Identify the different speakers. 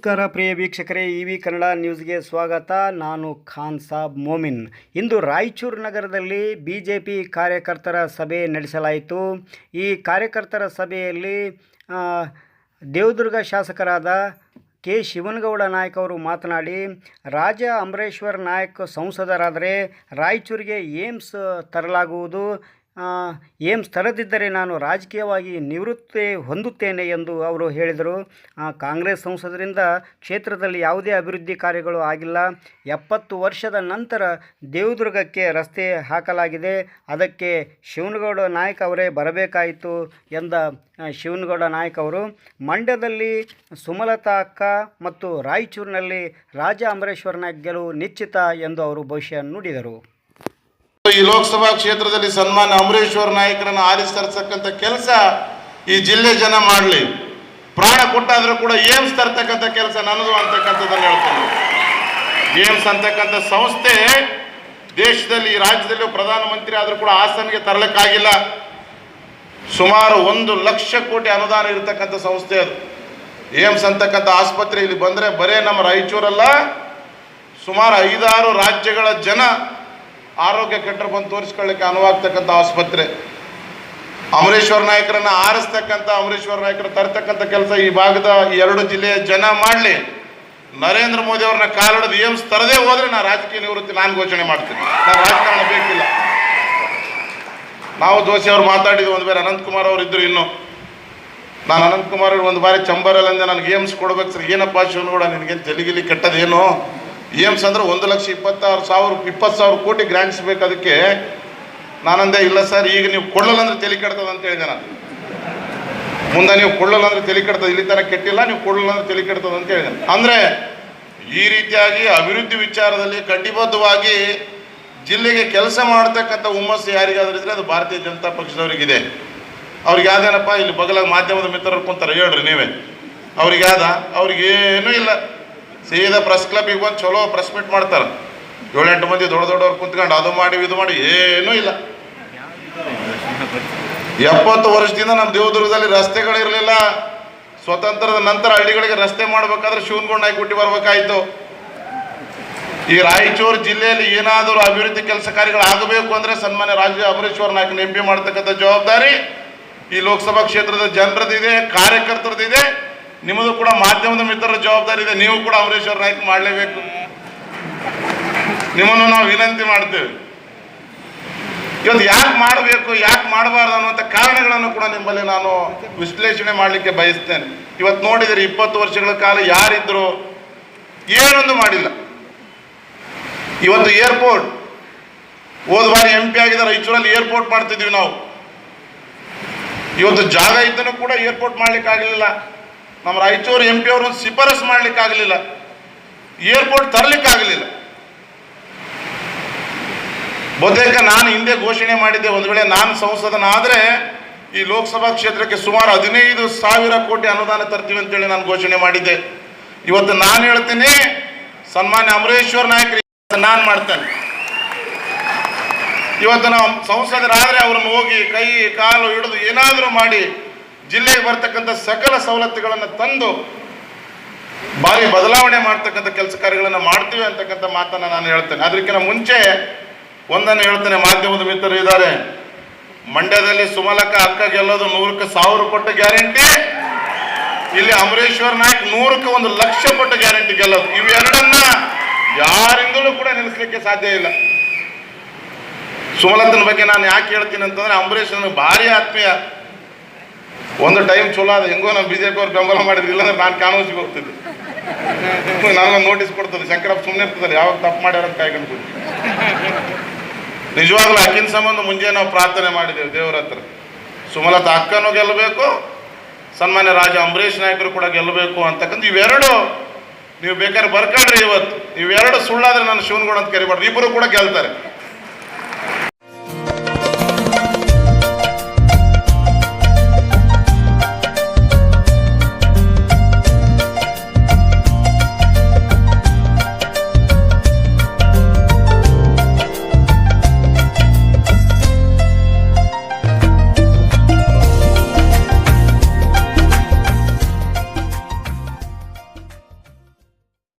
Speaker 1: ನಮಸ್ಕಾರ ಪ್ರಿಯ ವೀಕ್ಷಕರೇ, E V Kannada ನ್ಯೂಸ್ಗೆ ಸ್ವಾಗತ. ನಾನು ಖಾನ್ ಸಾಬ್ ಮೋಮಿನ್. ಇಂದು ರಾಯಚೂರು ನಗರದಲ್ಲಿ ಬಿ ಜೆ ಪಿ ಕಾರ್ಯಕರ್ತರ ಸಭೆ ನಡೆಸಲಾಯಿತು. ಈ ಕಾರ್ಯಕರ್ತರ ಸಭೆಯಲ್ಲಿ ದೇವದುರ್ಗ ಶಾಸಕರಾದ ಕೆ. ಶಿವನಗೌಡ ನಾಯಕ್ ಅವರು ಮಾತನಾಡಿ, ರಾಜ ಅಮರೇಶ್ವರ್ ನಾಯಕ್ ಸಂಸದರಾದರೆ ರಾಯಚೂರಿಗೆ ಏಮ್ಸ್ ತರಲಾಗುವುದು. ಏಮ್ಸ್ ತರದಿದ್ದರೆ ನಾನು ರಾಜಕೀಯವಾಗಿ ನಿವೃತ್ತಿ ಹೊಂದುತ್ತೇನೆ ಎಂದು ಅವರು ಹೇಳಿದರು. ಕಾಂಗ್ರೆಸ್ ಸಂಸದರಿಂದ ಕ್ಷೇತ್ರದಲ್ಲಿ ಯಾವುದೇ ಅಭಿವೃದ್ಧಿ ಕಾರ್ಯಗಳು ಆಗಿಲ್ಲ. ಎಪ್ಪತ್ತು ವರ್ಷದ ನಂತರ ದೇವದುರ್ಗಕ್ಕೆ ರಸ್ತೆ ಹಾಕಲಾಗಿದೆ. ಅದಕ್ಕೆ ಶಿವನಗೌಡ ನಾಯಕ್ ಅವರೇ ಬರಬೇಕಾಯಿತು ಎಂದ ಶಿವನಗೌಡ ನಾಯಕ್ ಅವರು. ಮಂಡ್ಯದಲ್ಲಿ ಸುಮಲತಾ ಅಕ್ಕ ಮತ್ತು ರಾಯಚೂರಿನಲ್ಲಿ ರಾಜ ಅಮರೇಶ್ವರನ ಗೆಲುವು ನಿಶ್ಚಿತ ಎಂದು ಅವರು ಭವಿಷ್ಯ ನುಡಿದರು.
Speaker 2: ಲೋಕಸಭಾ ಕ್ಷೇತ್ರದಲ್ಲಿ ಸನ್ಮಾನ್ಯ ಅಮರೇಶ್ವರ ನಾಯಕರನ್ನು ಆರಿಸ್ತರ್ತಕ್ಕಂಥ ಕೆಲಸ ಈ ಜಿಲ್ಲೆ ಜನ ಮಾಡಲಿ. ಪ್ರಾಣ ಕೊಟ್ಟಾದರೂ ಕೂಡ ಏಮ್ಸ್ ತರ್ತಕ್ಕಂಥ ಕೆಲಸ ನನ್ನದು ಅಂತಕ್ಕಂಥದ್ದನ್ನು ಹೇಳ್ತೇನೆ. ಏಮ್ಸ್ ಅಂತಕ್ಕಂಥ ಸಂಸ್ಥೆ ದೇಶದಲ್ಲಿ ಈ ರಾಜ್ಯದಲ್ಲಿ ಪ್ರಧಾನಮಂತ್ರಿ ಆದರೂ ಕೂಡ ಹಾಸನ್ಗೆ ತರಲಿಕ್ಕಾಗಿಲ್ಲ. ಸುಮಾರು ಒಂದು ಲಕ್ಷ ಕೋಟಿ ಅನುದಾನ ಇರತಕ್ಕಂಥ ಸಂಸ್ಥೆ ಅದು. ಏಮ್ಸ್ ಅಂತಕ್ಕಂಥ ಆಸ್ಪತ್ರೆ ಇಲ್ಲಿ ಬಂದರೆ ಬರೇ ನಮ್ಮ ರಾಯಚೂರಲ್ಲ. ಸುಮಾರು ಐದಾರು ರಾಜ್ಯಗಳ ಜನ ಆರೋಗ್ಯ ಕೆಟ್ಟರು ಬಂದು ತೋರಿಸ್ಕೊಳ್ಳಿಕ್ಕೆ ಅನುವಾಗ್ತಕ್ಕಂಥ ಆಸ್ಪತ್ರೆ. ಅಮರೇಶ್ವರ ನಾಯಕರನ್ನ ಆರಿಸ್ತಕ್ಕಂಥ, ಅಮರೇಶ್ವರ ನಾಯಕರು ತರ್ತಕ್ಕಂಥ ಕೆಲಸ ಈ ಭಾಗದ ಎರಡು ಜಿಲ್ಲೆಯ ಜನ ಮಾಡಲಿ. ನರೇಂದ್ರ ಮೋದಿ ಅವ್ರನ್ನ ಕಾಲಿಡೋದು ಏಮ್ಸ್ ತರದೇ ಹೋದ್ರೆ ನಾನು ರಾಜಕೀಯ ನಿವೃತ್ತಿ ನಾನು ಘೋಷಣೆ ಮಾಡ್ತೀನಿ. ನಾನು ರಾಜಕಾರಣ ಬೇಕಿಲ್ಲ. ನಾವು ದೋಸೆ ಅವ್ರು ಮಾತಾಡಿದ್ವಿ ಒಂದು ಬೇರೆ, ಅನಂತಕುಮಾರ್ ಅವರು ಇದ್ರು ಇನ್ನು. ನಾನು ಅನಂತಕುಮಾರ್ ಒಂದು ಬಾರಿ ಚಂಬರಲ್ಲಿ ನನಗೆ ಏಮ್ಸ್ ಕೊಡ್ಬೇಕು ಸರ್, ಏನಪ್ಪ ಶಿವನಗೌಡ ನಿನಗೇನು ತೆಲುಗಿಲಿ ಕೆಟ್ಟದೇನು? ಏಮ್ಸ್ ಅಂದ್ರೆ ಒಂದು ಲಕ್ಷ ಇಪ್ಪತ್ತಾರು ಸಾವಿರ, ಇಪ್ಪತ್ತು ಸಾವಿರ ಕೋಟಿ ಗ್ರಾಂಟ್ಸ್ ಬೇಕು ಅದಕ್ಕೆ. ನಾನಂದೆ ಇಲ್ಲ ಸರ್, ಈಗ ನೀವು ಕೊಡಲಿಲ್ಲ ಅಂದ್ರೆ ತಲೆ ಕೆಡ್ತದೆ ಅಂತ ಹೇಳಿದೆ ನಾನು. ಮುಂದೆ ನೀವು ಕೊಡಲಿಲ್ಲ ಅಂದ್ರೆ ತಲೆ ಕೆಡ್ತದೆ, ಇಲ್ಲಿ ತನಕ ಕೆಟ್ಟಿಲ್ಲ, ನೀವು ಕೊಡಲಿಲ್ಲ ಅಂದ್ರೆ ತಲೆ ಕೆಡ್ತದೆ ಅಂತ ಹೇಳಿದೆ ಅಂದ್ರೆ ಈ ರೀತಿಯಾಗಿ ಅಭಿವೃದ್ಧಿ ವಿಚಾರದಲ್ಲಿ ಕಟಿಬದ್ಧವಾಗಿ ಜಿಲ್ಲೆಗೆ ಕೆಲಸ ಮಾಡ್ತಕ್ಕಂಥ ಹುಮ್ಮಸ್ಸು ಯಾರಿಗಾದ್ರೂ ಇದ್ರೆ ಅದು ಭಾರತೀಯ ಜನತಾ ಪಕ್ಷದವರಿಗಿದೆ. ಅವ್ರಿಗೆ ಯಾವ್ದೇನಪ್ಪ, ಇಲ್ಲಿ ಬಗಲಾಗ ಮಾಧ್ಯಮದ ಮಿತ್ರರು ಕುಂತಾರೆ, ಹೇಳ್ರಿ ನೀವೇ. ಅವ್ರಿಗೆ ಯಾವ್ದ ಅವ್ರಿಗೇನೂ ಇಲ್ಲ. ಸೀದಾ ಪ್ರೆಸ್ ಕ್ಲಬ್ಗೆ ಬಂದು ಚಲೋ ಪ್ರೆಸ್ ಮೀಟ್ ಮಾಡ್ತಾರೆ. ಏಳೆಂಟು ಮಂದಿ ದೊಡ್ಡ ದೊಡ್ಡವ್ರು ಕುಂತ್ಕೊಂಡು ಅದು ಮಾಡಿ, ಇದು ಮಾಡಿ, ಏನೂ ಇಲ್ಲ. ಎಪ್ಪತ್ತು ವರ್ಷದಿಂದ ನಮ್ಮ ದೇವದುರ್ಗದಲ್ಲಿ ರಸ್ತೆಗಳಿರಲಿಲ್ಲ ಸ್ವತಂತ್ರದ ನಂತರ ಹಳ್ಳಿಗಳಿಗೆ ರಸ್ತೆ ಮಾಡಬೇಕಾದ್ರೆ ಶಿವನಗೊಂಡು ಹಾಕಿಬಿಟ್ಟು ಬರ್ಬೇಕಾಯ್ತು. ಈ ರಾಯಚೂರು ಜಿಲ್ಲೆಯಲ್ಲಿ ಏನಾದರೂ ಅಭಿವೃದ್ಧಿ ಕೆಲಸ ಕಾರ್ಯಗಳು ಆಗಬೇಕು ಅಂದ್ರೆ ಸನ್ಮಾನ್ಯ ರಾಜ್ಯ ಅಮರೇಶ್ವರ ನಾಯಕನ ಎಂಪಿ ಮಾಡ್ತಕ್ಕಂಥ ಜವಾಬ್ದಾರಿ ಈ ಲೋಕಸಭಾ ಕ್ಷೇತ್ರದ ಜನರದಿದೆ, ಕಾರ್ಯಕರ್ತರದಿದೆ. ನಿಮ್ಮದು ಕೂಡ ಮಾಧ್ಯಮದ ಮಿತ್ರರ ಜವಾಬ್ದಾರಿ ಇದೆ. ನೀವು ಕೂಡ ಅಮರೇಶ್ವರ ನಾಯ್ಕ ಮಾಡಲೇಬೇಕು. ನಿಮ್ಮನ್ನು ನಾವು ವಿನಂತಿ ಮಾಡ್ತೇವೆ. ಇವತ್ತು ಯಾಕೆ ಮಾಡಬೇಕು, ಯಾಕೆ ಮಾಡಬಾರ್ದು ಅನ್ನುವಂಥ ಕಾರಣಗಳನ್ನು ಕೂಡ ನಿಮ್ಮಲ್ಲಿ ನಾನು ವಿಶ್ಲೇಷಣೆ ಮಾಡಲಿಕ್ಕೆ ಬಯಸ್ತೇನೆ. ಇವತ್ತು ನೋಡಿದರೆ ಇಪ್ಪತ್ತು ವರ್ಷಗಳ ಕಾಲ ಯಾರಿದ್ರು ಏನೊಂದು ಮಾಡಿಲ್ಲ. ಇವತ್ತು ಏರ್ಪೋರ್ಟ್, ಹೋದ ಬಾರಿ ಎಂ ಪಿ ಆಗಿದ್ದ ರಾಯಚೂರಲ್ಲಿ ಏರ್ಪೋರ್ಟ್ ಮಾಡ್ತಿದ್ವಿ ನಾವು. ಇವತ್ತು ಜಾಗ ಇದ್ದನೂ ಕೂಡ ಏರ್ಪೋರ್ಟ್ ಮಾಡ್ಲಿಕ್ಕೆ ಆಗಲಿಲ್ಲ ನಮ್ಮ ರಾಯಚೂರು ಎಂ ಪಿ ಅವ್ರನ್ನ ಶಿಫಾರಸ್ ಮಾಡ್ಲಿಕ್ಕೆ ಆಗಲಿಲ್ಲ ಏರ್ಪೋರ್ಟ್ ತರಲಿಕ್ಕಾಗಲಿಲ್ಲ. ಬಹುತೇಕ ನಾನು ಹಿಂದೆ ಘೋಷಣೆ ಮಾಡಿದ್ದೆ, ಒಂದು ವೇಳೆ ನಾನು ಸಂಸದನಾದರೆ ಈ ಲೋಕಸಭಾ ಕ್ಷೇತ್ರಕ್ಕೆ ಸುಮಾರು ಹದಿನೈದು ಸಾವಿರ ಕೋಟಿ ಅನುದಾನ ತರ್ತೀವಿ ಅಂತೇಳಿ ನಾನು ಘೋಷಣೆ ಮಾಡಿದ್ದೆ. ಇವತ್ತು ನಾನು ಹೇಳ್ತೀನಿ, ಸನ್ಮಾನ್ಯ ಅಮರೇಶ್ವರ್ ನಾಯಕರು ನಾನು ಮಾಡ್ತೇನೆ. ಇವತ್ತು ನಾವು ಸಂಸದರಾದರೆ ಅವ್ರನ್ನ ಹೋಗಿ ಕೈ ಕಾಲು ಹಿಡಿದು ಏನಾದರೂ ಮಾಡಿ ಜಿಲ್ಲೆಗೆ ಬರ್ತಕ್ಕಂಥ ಸಕಲ ಸವಲತ್ತುಗಳನ್ನು ತಂದು ಭಾರಿ ಬದಲಾವಣೆ ಮಾಡ್ತಕ್ಕಂಥ ಕೆಲಸ ಕಾರ್ಯಗಳನ್ನು ಮಾಡ್ತೀವಿ ಅಂತಕ್ಕಂಥ ಮಾತನ್ನು ನಾನು ಹೇಳ್ತೇನೆ. ಅದಕ್ಕಿಂತ ಮುಂಚೆ ಒಂದನ್ನು ಹೇಳ್ತೇನೆ, ಮಾಧ್ಯಮದ ಮಿತ್ರರು ಇದ್ದಾರೆ. ಮಂಡ್ಯದಲ್ಲಿ ಸುಮಲಕ ಅಕ್ಕ ಗೆಲ್ಲೋದು ನೂರಕ್ಕೆ ಸಾವಿರ ಪಟ್ಟು ಗ್ಯಾರಂಟಿ, ಇಲ್ಲಿ ಅಮರೇಶ್ವರ್ ನಾಯಕ್ ನೂರಕ್ಕೆ ಒಂದು ಲಕ್ಷ ಪಟ್ಟು ಗ್ಯಾರಂಟಿ ಗೆಲ್ಲೋದು. ಇವೆರಡನ್ನ ಯಾರಿಂದಲೂ ಕೂಡ ನಿಲ್ಲಿಸ್ಲಿಕ್ಕೆ ಸಾಧ್ಯ ಇಲ್ಲ. ಸುಮಲತನ ಬಗ್ಗೆ ನಾನು ಯಾಕೆ ಹೇಳ್ತೀನಿ ಅಂತಂದ್ರೆ ಅಂಬರೀಷ್ ನನಗೆ ಭಾರಿ ಆತ್ಮೀಯ ಒಂದು ಟೈಮ್ ಚಲೋ ಅದ ಹೆಂಗೋ ನಮ್ಮ ಪಿ ಅವ್ರು ಬೆಂಬಲ ಮಾಡಿದ್ರು, ಇಲ್ಲಾಂದ್ರೆ ನಾನು ಕಾನೂನಿಗೆ ಹೋಗ್ತಿದ್ದೆ. ನನ್ನ ನೋಟಿಸ್ ಕೊಡ್ತದೆ ಶಂಕರಪ್ಪ ಸುಮ್ಮನೆ ಇರ್ತದಲ್ಲ, ಯಾವಾಗ ತಪ್ಪು ಮಾಡ್ಯಾರ ಕಾಯ್ಕೊಂಡು ನಿಜವಾಗ್ಲೂ ಅಕ್ಕಿನ ಸಂಬಂಧ ಮುಂಜಾನೆ ನಾವು ಪ್ರಾರ್ಥನೆ ಮಾಡಿದ್ದೇವೆ ದೇವರ ಹತ್ರ. ಸುಮಲತಾ ಅಕ್ಕನೂ ಗೆಲ್ಲಬೇಕು ಸನ್ಮಾನ್ಯ ರಾಜ ಅಂಬರೀಷ್ ನಾಯಕರು ಕೂಡ ಗೆಲ್ಲಬೇಕು ಅಂತಕ್ಕಂಥ ಇವೆರಡು ನೀವು ಬೇಕಾದ್ರೆ ಬರ್ಕೊಂಡ್ರಿ ಇವತ್ತು. ಇವೆರಡು ಸುಳ್ಳಾದ್ರೆ ನಾನು ಶಿವನಗೌಡ ಅಂತ ಕರಿಬಾರ್ದು. ಇಬ್ಬರು ಕೂಡ ಗೆಲ್ತಾರೆ.